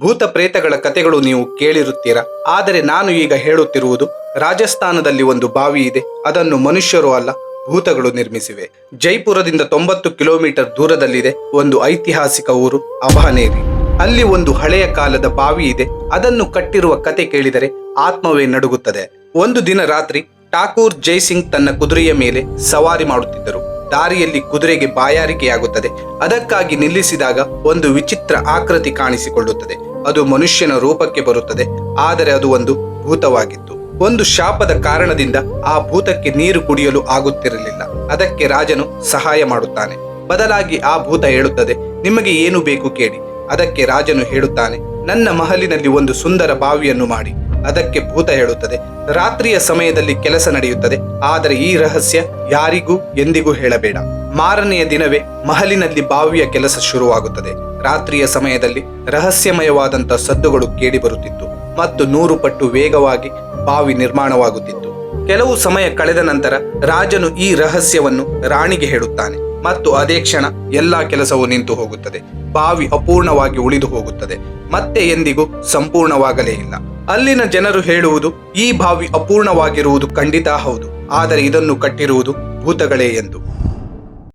ಭೂತ ಪ್ರೇತಗಳ ಕತೆಗಳು ನೀವು ಕೇಳಿರುತ್ತೀರಾ. ಆದರೆ ನಾನು ಈಗ ಹೇಳುತ್ತಿರುವುದು ರಾಜಸ್ಥಾನದಲ್ಲಿ ಒಂದು ಬಾವಿ ಇದೆ. ಅದನ್ನು ಮನುಷ್ಯರು ಅಲ್ಲ, ಭೂತಗಳು ನಿರ್ಮಿಸಿವೆ. ಜೈಪುರದಿಂದ ತೊಂಬತ್ತು ಕಿಲೋಮೀಟರ್ ದೂರದಲ್ಲಿದೆ ಒಂದು ಐತಿಹಾಸಿಕ ಊರು, ಅಭಾನೇರಿ. ಅಲ್ಲಿ ಒಂದು ಹಳೆಯ ಕಾಲದ ಬಾವಿ ಇದೆ. ಅದನ್ನು ಕಟ್ಟಿರುವ ಕತೆ ಕೇಳಿದರೆ ಆತ್ಮವೇ ನಡುಗುತ್ತದೆ. ಒಂದು ದಿನ ರಾತ್ರಿ, ಠಾಕೂರ್ ಜೈಸಿಂಗ್ ತನ್ನ ಕುದುರೆಯ ಮೇಲೆ ಸವಾರಿ ಮಾಡುತ್ತಿದ್ದರು. ದಾರಿಯಲ್ಲಿ ಕುದುರೆಗೆ ಬಾಯಾರಿಕೆಯಾಗುತ್ತದೆ. ಅದಕ್ಕಾಗಿ ನಿಲ್ಲಿಸಿದಾಗ ಒಂದು ವಿಚಿತ್ರ ಆಕೃತಿ ಕಾಣಿಸಿಕೊಳ್ಳುತ್ತದೆ. ಅದು ಮನುಷ್ಯನ ರೂಪಕ್ಕೆ ಬರುತ್ತದೆ. ಆದರೆ ಅದು ಒಂದು ಭೂತವಾಗಿತ್ತು. ಒಂದು ಶಾಪದ ಕಾರಣದಿಂದ ಆ ಭೂತಕ್ಕೆ ನೀರು ಕುಡಿಯಲು ಆಗುತ್ತಿರಲಿಲ್ಲ. ಅದಕ್ಕೆ ರಾಜನು ಸಹಾಯ ಮಾಡುತ್ತಾನೆ. ಬದಲಾಗಿ ಆ ಭೂತ ಹೇಳುತ್ತದೆ, ನಿಮಗೆ ಏನು ಬೇಕು ಕೇಳಿ. ಅದಕ್ಕೆ ರಾಜನು ಹೇಳುತ್ತಾನೆ, ನನ್ನ ಮಹಲಿನಲ್ಲಿ ಒಂದು ಸುಂದರ ಬಾವಿಯನ್ನು ಮಾಡಿ. ಅದಕ್ಕೆ ಭೂತ ಹೇಳುತ್ತದೆ, ರಾತ್ರಿಯ ಸಮಯದಲ್ಲಿ ಕೆಲಸ ನಡೆಯುತ್ತದೆ, ಆದರೆ ಈ ರಹಸ್ಯ ಯಾರಿಗೂ ಎಂದಿಗೂ ಹೇಳಬೇಡ. ಮಾರನೆಯ ದಿನವೇ ಮಹಲಿನಲ್ಲಿ ಬಾವಿಯ ಕೆಲಸ ಶುರುವಾಗುತ್ತದೆ. ರಾತ್ರಿಯ ಸಮಯದಲ್ಲಿ ರಹಸ್ಯಮಯವಾದಂಥ ಸದ್ದುಗಳು ಕೇಳಿಬರುತ್ತಿತ್ತು ಮತ್ತು ನೂರು ಪಟ್ಟು ವೇಗವಾಗಿ ಬಾವಿ ನಿರ್ಮಾಣವಾಗುತ್ತಿತ್ತು. ಕೆಲವು ಸಮಯ ಕಳೆದ ನಂತರ ರಾಜನು ಈ ರಹಸ್ಯವನ್ನು ರಾಣಿಗೆ ಹೇಳುತ್ತಾನೆ ಮತ್ತು ಅದೇ ಕ್ಷಣ ಎಲ್ಲಾ ಕೆಲಸವು ನಿಂತು ಹೋಗುತ್ತದೆ. ಬಾವಿ ಅಪೂರ್ಣವಾಗಿ ಉಳಿದು ಹೋಗುತ್ತದೆ, ಮತ್ತೆ ಎಂದಿಗೂ ಸಂಪೂರ್ಣವಾಗಲೇ ಇಲ್ಲ. ಅಲ್ಲಿನ ಜನರು ಹೇಳುವುದು ಈ ಬಾವಿ ಅಪೂರ್ಣವಾಗಿರುವುದು ಖಂಡಿತ ಹೌದು ಆದರೆ ಇದನ್ನು ಕಟ್ಟಿರುವುದು ಭೂತಗಳೇ ಎಂದು.